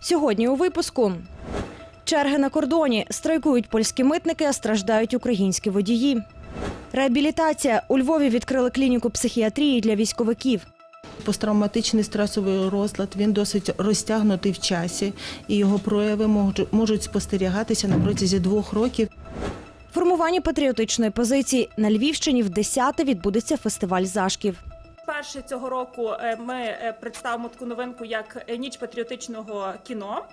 Сьогодні у випуску. Черги на кордоні страйкують польські митники, а страждають українські водії. Реабілітація у Львові відкрили клініку психіатрії для військовиків. Посттравматичний стресовий розлад він досить розтягнутий в часі, і його прояви можу- можуть спостерігатися на протязі двох років. Формування патріотичної позиції на Львівщині в 10 відбудеться фестиваль зашків. Вперше цього року е, ми е, представимо таку новинку, як е, ніч патріотичного кіно.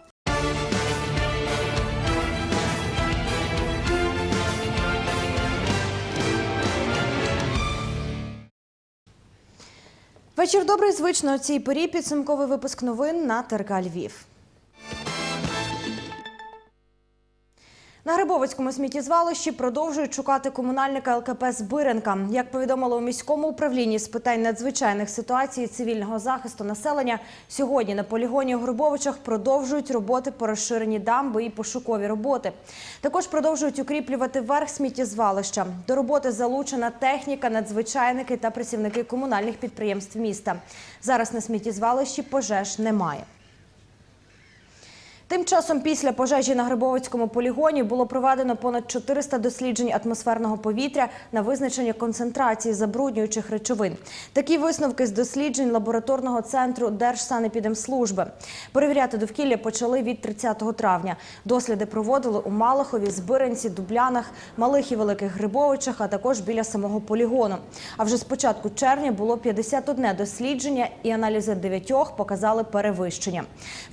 Вечір добрий, звично у цій порі підсумковий випуск новин на ТРК Львів. На Грибовицькому сміттєзвалищі продовжують шукати комунальника ЛКП Збиренка. Як повідомили у міському управлінні з питань надзвичайних ситуацій і цивільного захисту населення, сьогодні на полігоні у Грибовичах продовжують роботи по розширенні дамби і пошукові роботи. Також продовжують укріплювати верх сміттєзвалища. До роботи залучена техніка, надзвичайники та працівники комунальних підприємств міста. Зараз на сміттєзвалищі пожеж немає. Тим часом після пожежі на Грибовицькому полігоні було проведено понад 400 досліджень атмосферного повітря на визначення концентрації забруднюючих речовин. Такі висновки з досліджень лабораторного центру Держсанепідемслужби. Перевіряти довкілля почали від 30 травня. Досліди проводили у Малахові, Збиринці, Дублянах, Малих і Великих Грибовичах, а також біля самого полігону. А вже з початку червня було 51 дослідження, і аналізи дев'ятьох показали перевищення.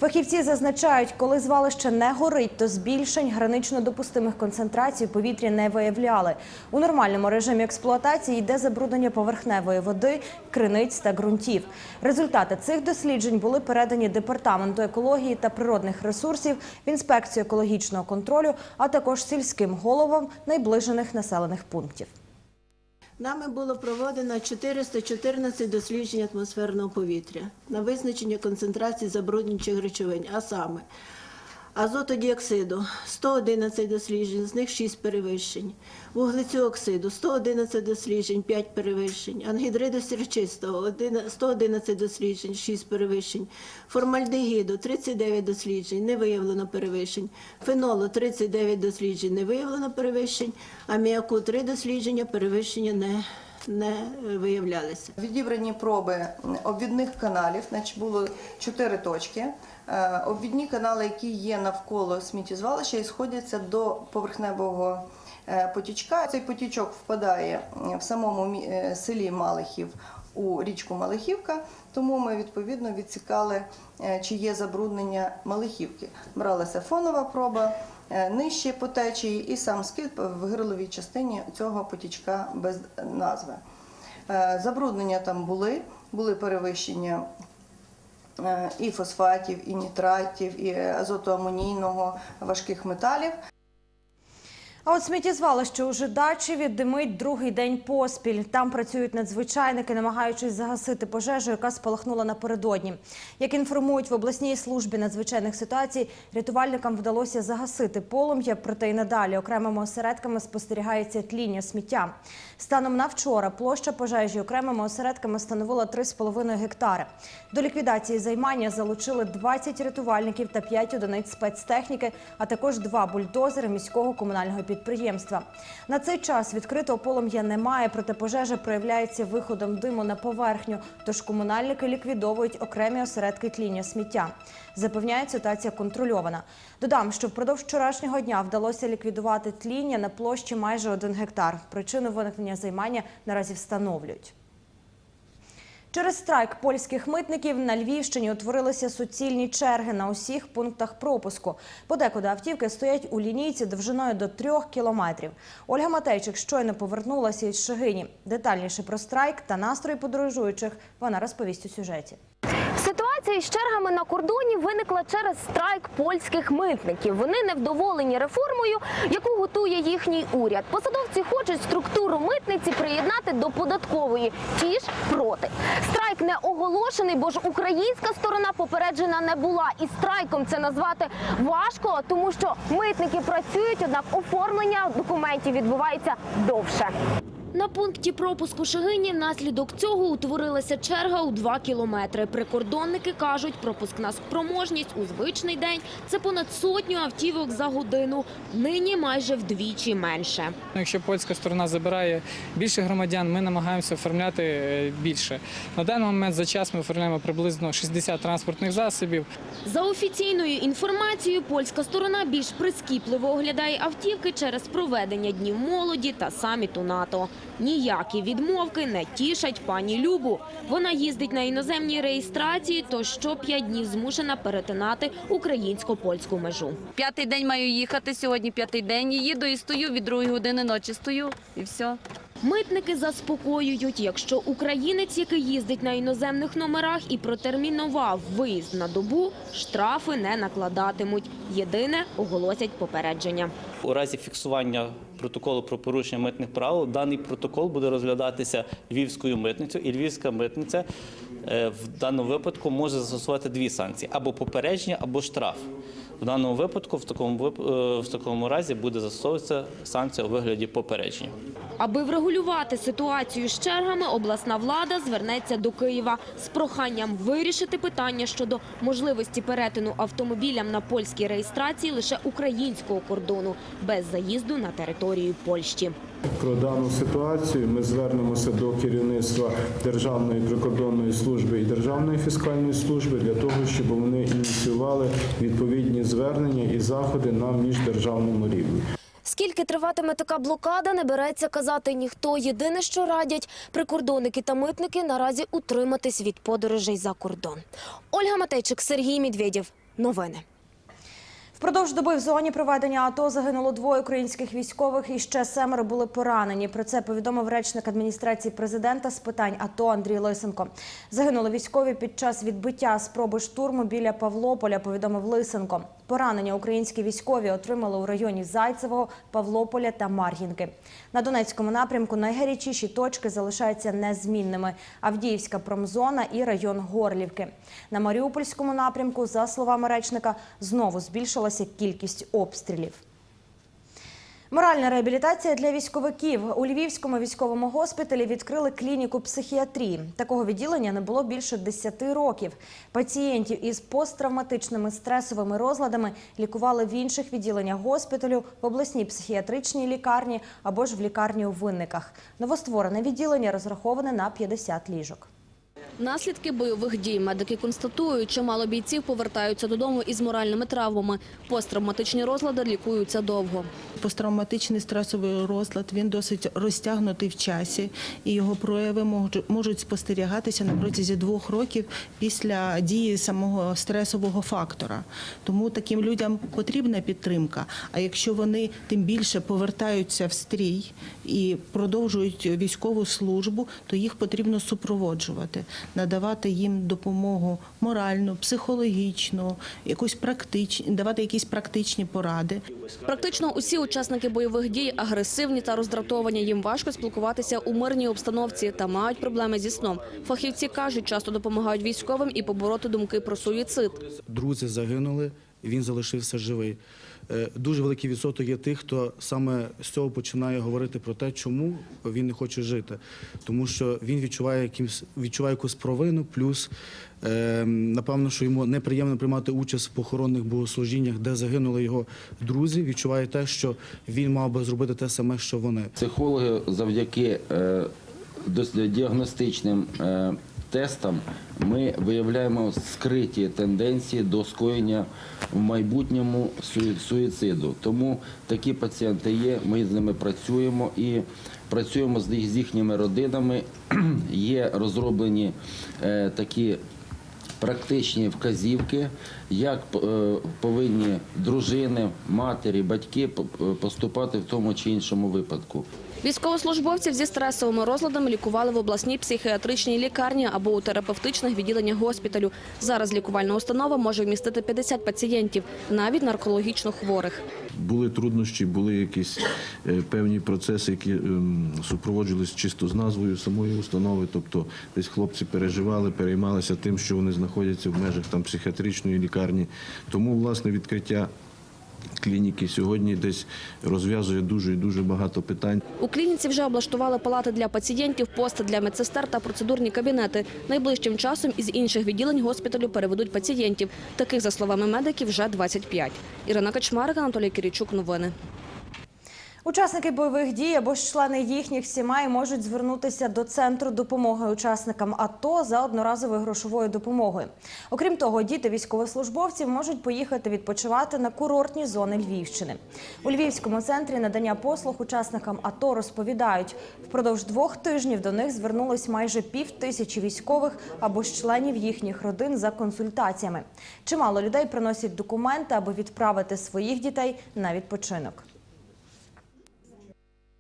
Фахівці зазначають, коли звалище не горить, то збільшень гранично допустимих концентрацій у повітрі не виявляли. У нормальному режимі експлуатації йде забруднення поверхневої води, криниць та ґрунтів. Результати цих досліджень були передані департаменту екології та природних ресурсів в інспекцію екологічного контролю, а також сільським головам найближених населених пунктів. Нами було проведено 414 досліджень атмосферного повітря на визначення концентрації забруднюючих речовин, а саме азотодіоксиду 111 досліджень, з них 6 перевищень, вуглецю оксиду 111 досліджень, 5 перевищень, ангідриду сірчистого 111 досліджень, 6 перевищень, формальдегіду 39 досліджень, не виявлено перевищень, фенолу 39 досліджень, не виявлено перевищень, аміаку 3 дослідження, перевищення не не виявлялися. Відібрані проби обвідних каналів, значить було чотири точки. Е, Обвідні канали, які є навколо сміттєзвалища, і сходяться до поверхневого е, потічка. Цей потічок впадає в самому е, селі Малихів у річку Малихівка, тому ми відповідно відсікали, е, чи є забруднення Малихівки. Бралася фонова проба. е, Нижче по течії і сам скид в гирловій частині цього потічка без назви. Е, Забруднення там були, були перевищення е, і фосфатів, і нітратів, і азотоамонійного важких металів. А от сміттєзвалище у Жидачеві димить другий день поспіль. Там працюють надзвичайники, намагаючись загасити пожежу, яка спалахнула напередодні. Як інформують в обласній службі надзвичайних ситуацій, рятувальникам вдалося загасити полум'я, проте й надалі окремими осередками спостерігається тління сміття. Станом на вчора площа пожежі окремими осередками становила 3,5 гектари. До ліквідації займання залучили 20 рятувальників та 5 одиниць спецтехніки, а також два бульдозери міського комунального підприємства. На цей час відкритого полум'я немає, проте пожежа проявляється виходом диму на поверхню. Тож комунальники ліквідовують окремі осередки тління сміття. Запевняють, ситуація контрольована. Додам, що впродовж вчорашнього дня вдалося ліквідувати тління на площі майже один гектар. Причину виникнення займання наразі встановлюють. Через страйк польських митників на Львівщині утворилися суцільні черги на усіх пунктах пропуску. Подекуди автівки стоять у лінійці довжиною до трьох кілометрів. Ольга Матейчик щойно повернулася із Шигині. Детальніше про страйк та настрої подорожуючих вона розповість у сюжеті. Ситуація з чергами на кордоні виникла через страйк польських митників. Вони невдоволені реформою, яку готує їхній уряд. Посадовці хочуть структуру митниці приєднати до податкової. Ті ж проти. Страйк не оголошений, бо ж українська сторона попереджена не була. І страйком це назвати важко, тому що митники працюють, однак оформлення документів відбувається довше. На пункті пропуску Шегині внаслідок цього утворилася черга у 2 кілометри. Прикордонники кажуть, пропускна спроможність у звичний день – це понад сотню автівок за годину. Нині майже вдвічі менше. Якщо польська сторона забирає більше громадян, ми намагаємося оформляти е, більше. На даний момент за час ми оформляємо приблизно 60 транспортних засобів. За офіційною інформацією, польська сторона більш прискіпливо оглядає автівки через проведення Днів молоді та саміту НАТО. Ніякі відмовки не тішать пані Любу. Вона їздить на іноземній реєстрації, то що п'ять днів змушена перетинати українсько-польську межу. П'ятий день маю їхати. Сьогодні п'ятий день. Їду і стою від другої години ночі. Стою і все. Митники заспокоюють, якщо українець, який їздить на іноземних номерах і протермінував виїзд на добу, штрафи не накладатимуть. Єдине оголосять попередження. У разі фіксування протоколу про порушення митних правил даний протокол буде розглядатися львівською митницею, і львівська митниця е, в даному випадку може застосувати дві санкції: або попередження, або штраф. В даному випадку, в такому е, в такому разі, буде застосовуватися санкція у вигляді попередження. Аби врегулювати ситуацію з чергами, обласна влада звернеться до Києва з проханням вирішити питання щодо можливості перетину автомобілям на польській реєстрації лише українського кордону без заїзду на територію Польщі. Про дану ситуацію ми звернемося до керівництва Державної прикордонної служби і Державної фіскальної служби для того, щоб вони ініціювали відповідні звернення і заходи на міждержавному рівні. Скільки триватиме така блокада, не береться казати ніхто. Єдине, що радять прикордонники та митники наразі утриматись від подорожей за кордон. Ольга Матейчик, Сергій Медведєв. Новини. Впродовж доби в зоні проведення АТО загинуло двоє українських військових і ще семеро були поранені. Про це повідомив речник адміністрації президента з питань АТО Андрій Лисенко. Загинули військові під час відбиття спроби штурму біля Павлополя. Повідомив Лисенко. Поранення українські військові отримали у районі Зайцевого, Павлополя та Мар'їнки. На Донецькому напрямку найгарячіші точки залишаються незмінними: Авдіївська промзона і район Горлівки. На Маріупольському напрямку, за словами речника, знову збільшилася кількість обстрілів. Моральна реабілітація для військовиків у Львівському військовому госпіталі відкрили клініку психіатрії. Такого відділення не було більше 10 років. Пацієнтів із посттравматичними стресовими розладами лікували в інших відділеннях госпіталю, в обласній психіатричній лікарні або ж в лікарні у винниках. Новостворене відділення розраховане на 50 ліжок. Наслідки бойових дій медики констатують, чимало бійців повертаються додому із моральними травмами. Посттравматичні розлади лікуються довго. Посттравматичний стресовий розлад він досить розтягнутий в часі, і його прояви можуть- спостерігатися на протязі двох років після дії самого стресового фактора. Тому таким людям потрібна підтримка. А якщо вони тим більше повертаються в стрій і продовжують військову службу, то їх потрібно супроводжувати, надавати їм допомогу моральну, психологічну, якусь практичні, давати якісь практичні поради. Практично усі учасники бойових дій агресивні та роздратовані. Їм важко спілкуватися у мирній обстановці та мають проблеми зі сном. Фахівці кажуть, часто допомагають військовим і побороти думки про суїцид. друзі загинули, він залишився живий. Е, Дуже великий відсоток є тих, хто саме з цього починає говорити про те, чому він не хоче жити. Тому що він відчуває якимсь відчуває якусь провину, плюс е, напевно, що йому неприємно приймати участь в похоронних богослужіннях, де загинули його друзі. Відчуває те, що він мав би зробити те саме, що вони. Психологи завдяки е, діагностичним тестам ми виявляємо скриті тенденції до скоєння в майбутньому суїциду. Тому такі пацієнти є. Ми з ними працюємо і працюємо з їхніми родинами. Є розроблені е, такі практичні вказівки, як е, повинні дружини, матері, батьки п- поступати в тому чи іншому випадку. Військовослужбовців зі стресовими розладами лікували в обласній психіатричній лікарні або у терапевтичних відділеннях госпіталю. Зараз лікувальна установа може вмістити 50 пацієнтів, навіть наркологічно хворих. Були труднощі, були якісь е, певні процеси, які ем, супроводжувалися чисто з назвою самої установи. Тобто десь хлопці переживали, переймалися тим, що вони знаходяться в межах там психіатричної лікарні. Тому власне відкриття клініки сьогодні десь розв'язує дуже і дуже багато питань. У клініці вже облаштували палати для пацієнтів, пости для медсестер та процедурні кабінети. Найближчим часом із інших відділень госпіталю переведуть пацієнтів. Таких, за словами медиків, вже 25. Ірина Качмарик, Анатолій Кирічук, Новини. Учасники бойових дій або ж члени їхніх сімей можуть звернутися до центру допомоги учасникам АТО за одноразовою грошовою допомогою. Окрім того, діти військовослужбовців можуть поїхати відпочивати на курортні зони Львівщини. У Львівському центрі надання послуг учасникам АТО розповідають, впродовж двох тижнів до них звернулось майже пів тисячі військових або ж членів їхніх родин за консультаціями. Чимало людей приносять документи, аби відправити своїх дітей на відпочинок.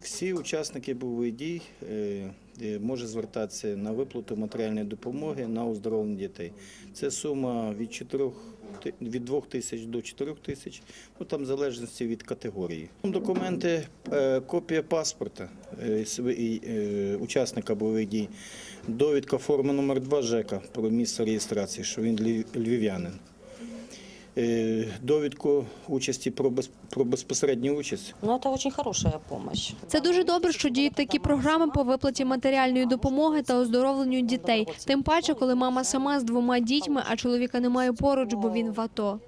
Всі учасники бойових дій е, е, можуть звертатися на виплату матеріальної допомоги на оздоровлення дітей. Це сума від 4, від 2 тисяч до 4 тисяч, ну там в залежності від категорії. Документи, е, копія паспорта учасника бойових дій, довідка форми номер 2 ЖЕКа про місце реєстрації, що він львів'янин. Е, Довідку участі про, без, про безпосередню участь Ну, это очень хорошая помощь. Це дуже добре, що діють такі програми по виплаті матеріальної допомоги та оздоровленню дітей. Тим паче, коли мама сама з двома дітьми, а чоловіка немає поруч, бо він в АТО.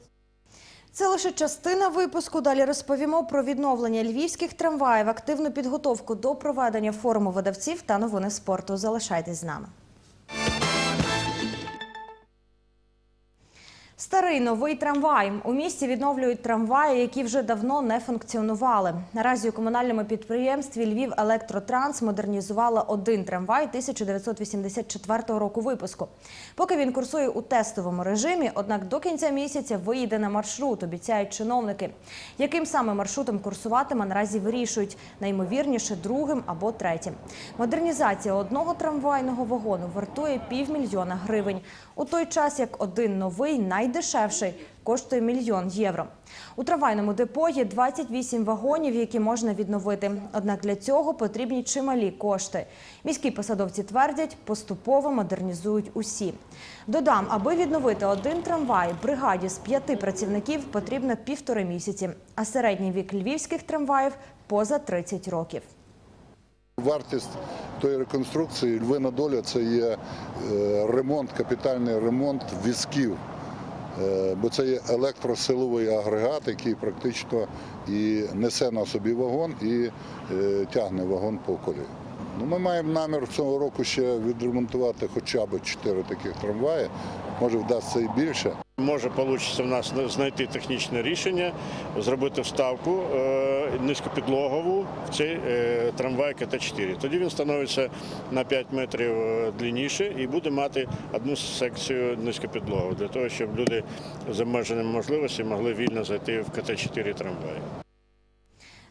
Це лише частина випуску. Далі розповімо про відновлення львівських трамваїв, активну підготовку до проведення форуму видавців та новини спорту. Залишайтесь з нами. Старий новий трамвай у місті відновлюють трамваї, які вже давно не функціонували. Наразі у комунальному підприємстві Львів Електротранс модернізувала один трамвай 1984 року випуску. Поки він курсує у тестовому режимі, однак до кінця місяця виїде на маршрут, обіцяють чиновники. Яким саме маршрутом курсуватиме, наразі вирішують наймовірніше другим або третім. Модернізація одного трамвайного вагону вартує півмільйона гривень. У той час як один новий найдешевший коштує мільйон євро. У трамвайному депо є 28 вагонів, які можна відновити. Однак для цього потрібні чималі кошти. Міські посадовці твердять, поступово модернізують усі. Додам, аби відновити один трамвай, бригаді з п'яти працівників потрібно півтори місяці, а середній вік львівських трамваїв поза 30 років. Вартість тої реконструкції львина доля це є е, ремонт, капітальний ремонт візків. Е, Бо це є електросиловий агрегат, який практично і несе на собі вагон і е, тягне вагон по колі. Ну, ми маємо намір цього року ще відремонтувати хоча б чотири таких трамваї. Може вдасться і більше. Може вийде в нас знайти технічне рішення, зробити вставку е, низькопідлогову в цей е, трамвай КТ-4. Тоді він становиться на 5 метрів е, длинніше і буде мати одну секцію низькопідлогу для того, щоб люди з обмеженими можливостями могли вільно зайти в КТ-4 трамвай.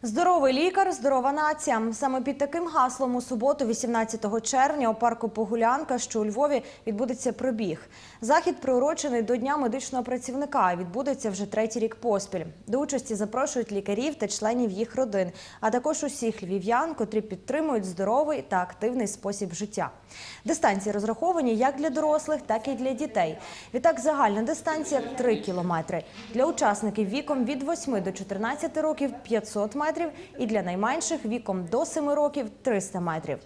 Здоровий лікар, здорова нація. Саме під таким гаслом у суботу, 18 червня, у парку Погулянка, що у Львові, відбудеться пробіг. Захід приурочений до Дня медичного працівника і відбудеться вже третій рік поспіль. До участі запрошують лікарів та членів їх родин, а також усіх львів'ян, котрі підтримують здоровий та активний спосіб життя. Дистанції розраховані як для дорослих, так і для дітей. Відтак загальна дистанція 3 кілометри. Для учасників віком від 8 до 14 років 500 метрів і для найменших віком до 7 років 300 метрів.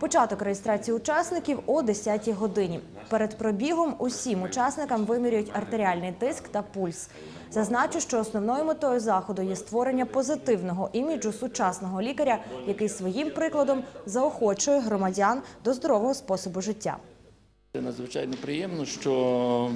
Початок реєстрації учасників о 10 годині. Перед пробігом усім учасникам вимірюють артеріальний тиск та пульс. Зазначу, що основною метою заходу є створення позитивного іміджу сучасного лікаря, який своїм прикладом заохочує громадян до здорового способу життя. Це надзвичайно приємно, що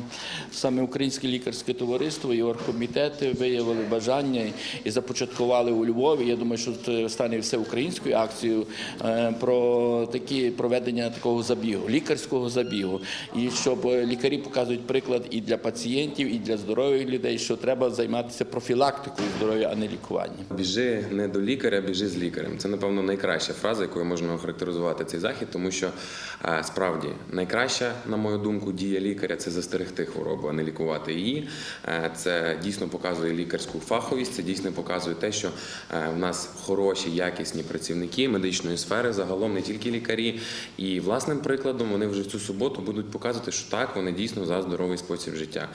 саме Українське лікарське товариство і оргкомітети виявили бажання і започаткували у Львові. Я думаю, що це стане всеукраїнською акцією е, про такі проведення такого забігу, лікарського забігу. І щоб лікарі показують приклад і для пацієнтів, і для здорових людей, що треба займатися профілактикою здоров'я, а не лікуванням. Біжи не до лікаря, біжи з лікарем. Це, напевно, найкраща фраза, якою можна охарактеризувати цей захід, тому що е, справді найкраща, на мою думку, дія лікаря це застерегти хворобу, а не лікувати її. Е, Це дійсно показує лікарську фаховість, це дійсно показує те, що е, в нас хороші, якісні працівники медичної сфери, загалом не тільки лікарі. І власним прикладом вони вже цю суботу будуть показувати, що так, вони дійсно за здоровий спосіб життя.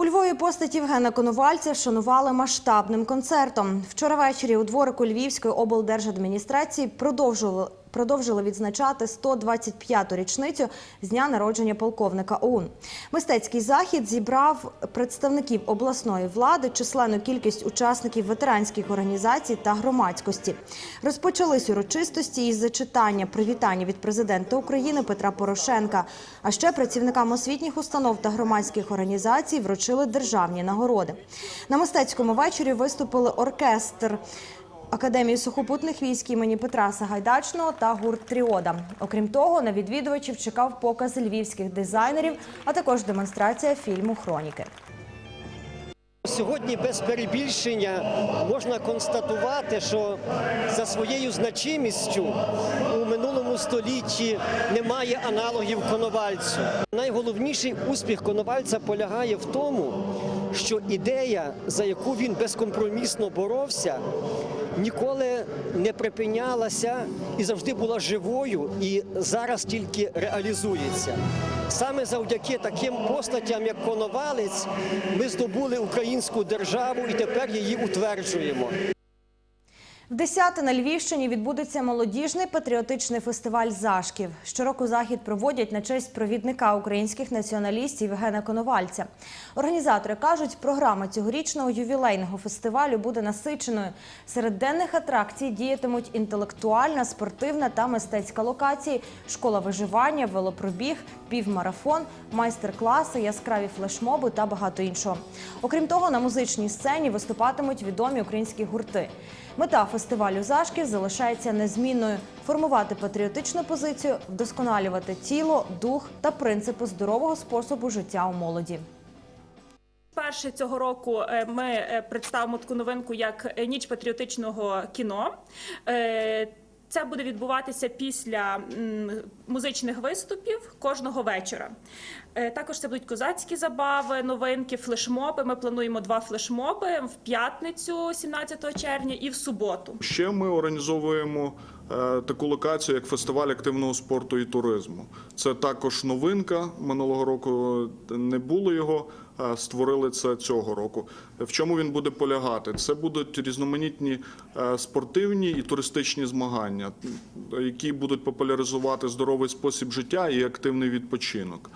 У Львові постать Євгена Коновальця шанували масштабним концертом. Вчора ввечері у дворику Львівської облдержадміністрації продовжували продовжили відзначати 125-ту річницю з дня народження полковника ОУН. Мистецький захід зібрав представників обласної влади, численну кількість учасників ветеранських організацій та громадськості. Розпочались урочистості із зачитання привітання від президента України Петра Порошенка. А ще працівникам освітніх установ та громадських організацій вручили державні нагороди. На мистецькому вечорі виступили оркестр. Академії сухопутних військ імені Петра Сагайдачного та гурт Тріода. Окрім того, на відвідувачів чекав показ львівських дизайнерів, а також демонстрація фільму Хроніки. Сьогодні без перебільшення можна констатувати, що за своєю значимістю у минулому столітті немає аналогів коновальцю. Найголовніший успіх коновальця полягає в тому, що ідея, за яку він безкомпромісно боровся, ніколи не припинялася і завжди була живою, і зараз тільки реалізується. Саме завдяки таким постатям, як Коновалець, ми здобули українську державу і тепер її утверджуємо. В десяти на Львівщині відбудеться молодіжний патріотичний фестиваль Зашків. Щороку захід проводять на честь провідника українських націоналістів Євгена Коновальця. Організатори кажуть, програма цьогорічного ювілейного фестивалю буде насиченою. Серед денних атракцій діятимуть інтелектуальна, спортивна та мистецька локації, школа виживання, велопробіг, півмарафон, майстер-класи, яскраві флешмоби та багато іншого. Окрім того, на музичній сцені виступатимуть відомі українські гурти. Мета фестивалю Зашків залишається незмінною: формувати патріотичну позицію, вдосконалювати тіло, дух та принципи здорового способу життя у молоді. Перше цього року е, ми е, представимо таку новинку як е, ніч патріотичного кіно. Це буде відбуватися після музичних виступів кожного вечора. Е, Також це будуть козацькі забави, новинки, флешмоби. Ми плануємо два флешмоби в п'ятницю, 17 червня, і в суботу. Ще ми організовуємо е, таку локацію, як фестиваль активного спорту і туризму. Це також новинка. Минулого року не було його. е, Створили це цього року. В чому він буде полягати? Це будуть різноманітні е, спортивні і туристичні змагання, які будуть популяризувати здоровий спосіб життя і активний відпочинок.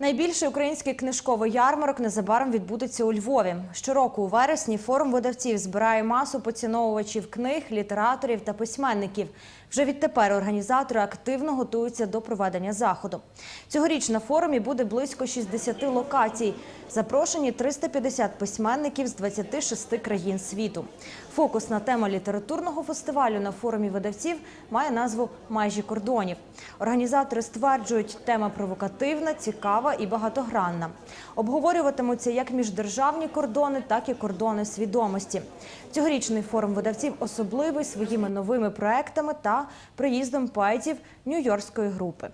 Найбільший український книжковий ярмарок незабаром відбудеться у Львові. Щороку у вересні форум видавців збирає масу поціновувачів книг, літераторів та письменників. Вже відтепер організатори активно готуються до проведення заходу. Цьогоріч на форумі буде близько 60 локацій. Запрошені 350 письменників з 26 країн світу. Фокусна тема літературного фестивалю на форумі видавців має назву Майже кордонів. Організатори стверджують, тема провокативна, цікава і багатогранна. Обговорюватимуться як міждержавні кордони, так і кордони свідомості. Цьогорічний форум видавців особливий своїми новими проектами та приїздом поетів нью-йоркської групи.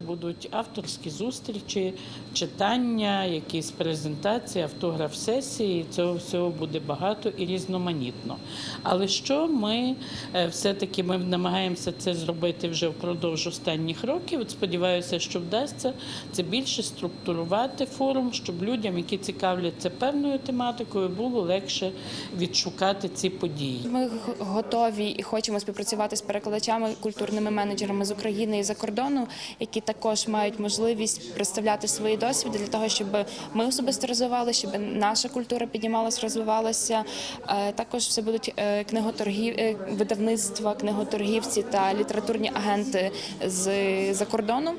Будуть авторські зустрічі, читання, якісь презентації, автограф-сесії. Цього всього буде багато і різноманітно. Але що ми е, все-таки ми намагаємося це зробити вже впродовж останніх років. От сподіваюся, що вдасться це більше структурувати форум, щоб людям, які цікавляться певною тематикою, було легше відшукати ці події. Ми готові і хочемо співпрацювати з перекладачами, культурними менеджерами з України і за кордону, які також мають можливість представляти свої досвіди для того, щоб ми особисто розвивалися, щоб наша культура піднімалася, розвивалася. Е, Також це будуть е, книготоргів, е, видавництва, книготоргівці та літературні агенти з за кордону.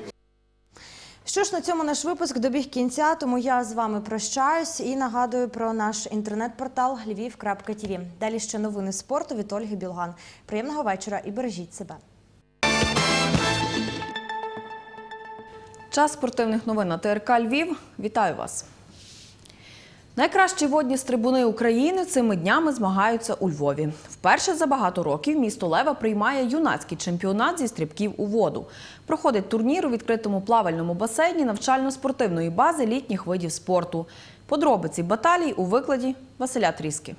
Що ж на цьому наш випуск добіг кінця, тому я з вами прощаюсь і нагадую про наш інтернет-портал lviv.tv. Далі ще новини спорту від Ольги Білган. Приємного вечора і бережіть себе. Час спортивних новин на ТРК Львів. Вітаю вас. Найкращі водні стрибуни України цими днями змагаються у Львові. Вперше за багато років місто Лева приймає юнацький чемпіонат зі стрибків у воду. Проходить турнір у відкритому плавальному басейні навчально-спортивної бази літніх видів спорту. Подробиці баталій у викладі Василя Тріски.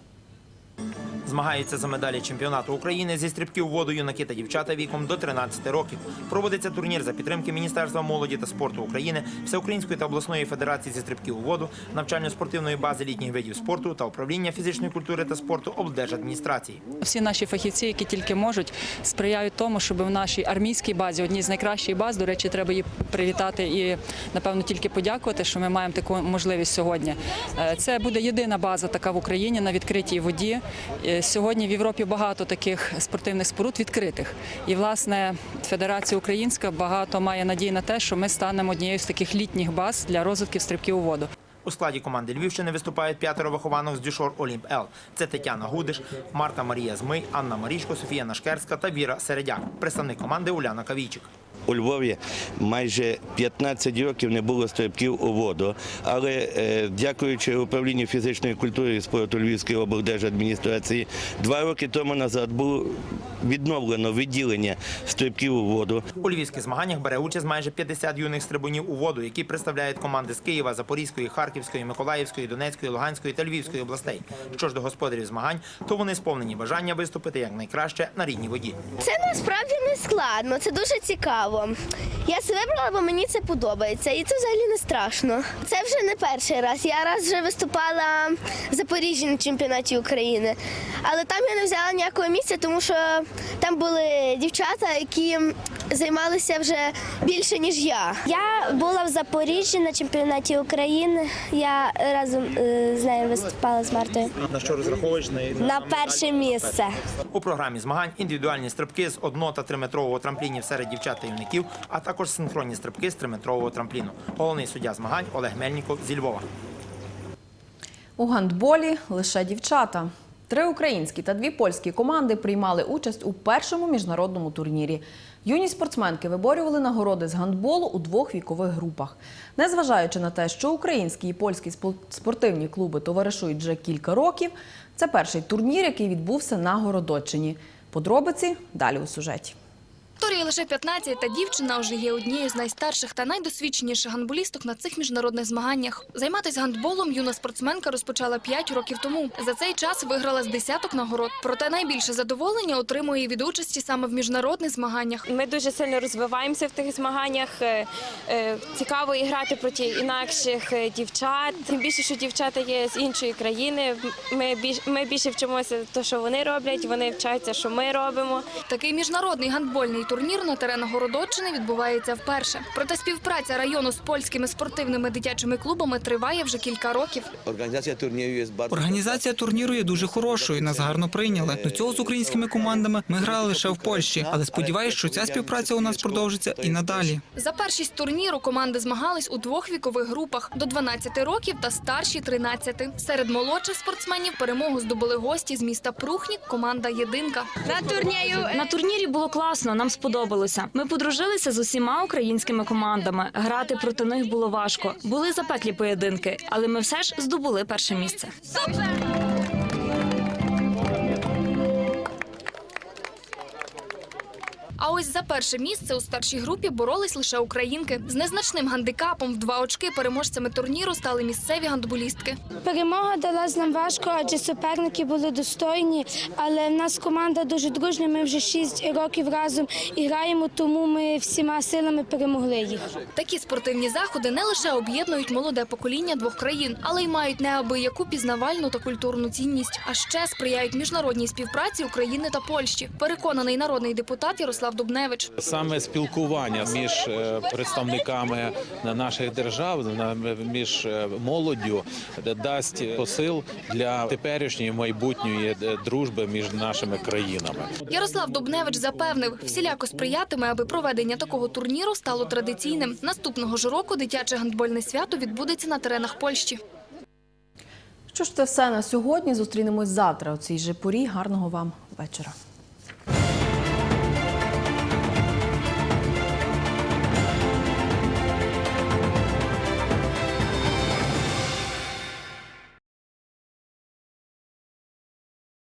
Змагаються за медалі чемпіонату України зі стрибків воду юнаки та дівчата віком до 13 років. Проводиться турнір за підтримки Міністерства молоді та спорту України, Всеукраїнської та обласної федерації зі стрибків у воду, навчально-спортивної бази літніх видів спорту та управління фізичної культури та спорту облдержадміністрації. Всі наші фахівці, які тільки можуть, сприяють тому, щоб в нашій армійській базі, одній з найкращих баз, до речі, треба її привітати і напевно тільки подякувати, що ми маємо таку можливість сьогодні. Е, Це буде єдина база така в Україні на відкритій воді. Сьогодні в Європі багато таких спортивних споруд відкритих. І власне Федерація Українська багато має надій на те, що ми станемо однією з таких літніх баз для розвитків стрибків у воду. У складі команди Львівщини виступають п'ятеро вихованок з Дюшор Олімп Л. Це Тетяна Гудиш, Марта Марія Змий, Анна Марічко, Софія Нашкерська та Віра Середяк. Представник команди Уляна Кавійчик. У Львові майже 15 років не було стрибків у воду, але е, дякуючи управлінню фізичної культури і спорту Львівської облдержадміністрації, два роки тому назад було відновлено відділення стрибків у воду. У львівських змаганнях бере участь майже 50 юних стрибунів у воду, які представляють команди з Києва, Запорізької, Харківської, Миколаївської, Донецької, Луганської та Львівської областей. Що ж до господарів змагань, то вони сповнені бажання виступити як найкраще на рідній воді. Це насправді не складно, це дуже цікаво. Я це вибрала, бо мені це подобається, і це взагалі не страшно. Це вже не перший раз. Я раз вже виступала в Запоріжжі на чемпіонаті України, але там я не взяла ніякого місця, тому що там були дівчата, які займалися вже більше ніж я. Я була в Запоріжжі на чемпіонаті України. Я разом е, з нею виступала з Мартою. На що розраховуєш На перше місце. У програмі змагань індивідуальні стрибки з 1 та 3-метрового трамплінів серед дівчат та юнаків, а також синхронні стрибки з 3-метрового трампліну. Головний суддя змагань Олег Мельніков зі Львова. У гандболі лише дівчата. Три українські та дві польські команди приймали участь у першому міжнародному турнірі. Юні спортсменки виборювали нагороди з гандболу у двох вікових групах. Незважаючи на те, що українські і польські спортивні клуби товаришують вже кілька років, це перший турнір, який відбувся на Городоччині. Подробиці далі у сюжеті. Торії лише 15, та дівчина вже є однією з найстарших та найдосвідченіших гандболісток на цих міжнародних змаганнях. Займатися гандболом юна спортсменка розпочала 5 років тому. За цей час виграла з десяток нагород. Проте найбільше задоволення отримує від участі саме в міжнародних змаганнях. Ми дуже сильно розвиваємося в тих змаганнях. Е, е, Цікаво і грати проти інакших е, дівчат. Тим більше, що дівчата є з іншої країни. Ми більш ми більше вчимося те, що вони роблять. Вони вчаться, що ми робимо. Такий міжнародний гандбольний турнір на теренах Городоччини відбувається вперше. Проте співпраця району з польськими спортивними дитячими клубами триває вже кілька років. Організація турніру є Організація турніру є дуже хорошою. Нас гарно прийняли. До цього з українськими командами ми грали лише в Польщі, але сподіваюся, що ця співпраця у нас продовжиться і надалі. За першість турніру команди змагались у двох вікових групах до 12 років та старші 13. Серед молодших спортсменів перемогу здобули гості з міста Прухнік. Команда Єдинка. На турнірі на турнірі було класно. Нам сподобалося. Ми подружилися з усіма українськими командами. Грати проти них було важко. Були запеклі поєдинки, але ми все ж здобули перше місце. А ось за перше місце у старшій групі боролись лише українки. З незначним гандикапом в два очки переможцями турніру стали місцеві гандболістки. Перемога далась нам важко, адже суперники були достойні. Але в нас команда дуже дружня. Ми вже шість років разом і граємо, тому ми всіма силами перемогли їх. Такі спортивні заходи не лише об'єднують молоде покоління двох країн, але й мають неабияку пізнавальну та культурну цінність, а ще сприяють міжнародній співпраці України та Польщі. Переконаний народний депутат Ярослав Дубневич. Саме спілкування між е, представниками наших держав, між е, молоддю дасть посил для теперішньої майбутньої е, дружби між нашими країнами. Ярослав Дубневич запевнив, всіляко сприятиме, аби проведення такого турніру стало традиційним. Наступного ж року дитяче гандбольне свято відбудеться на теренах Польщі. Що ж це все на сьогодні? Зустрінемось завтра у цій же порі. Гарного вам вечора.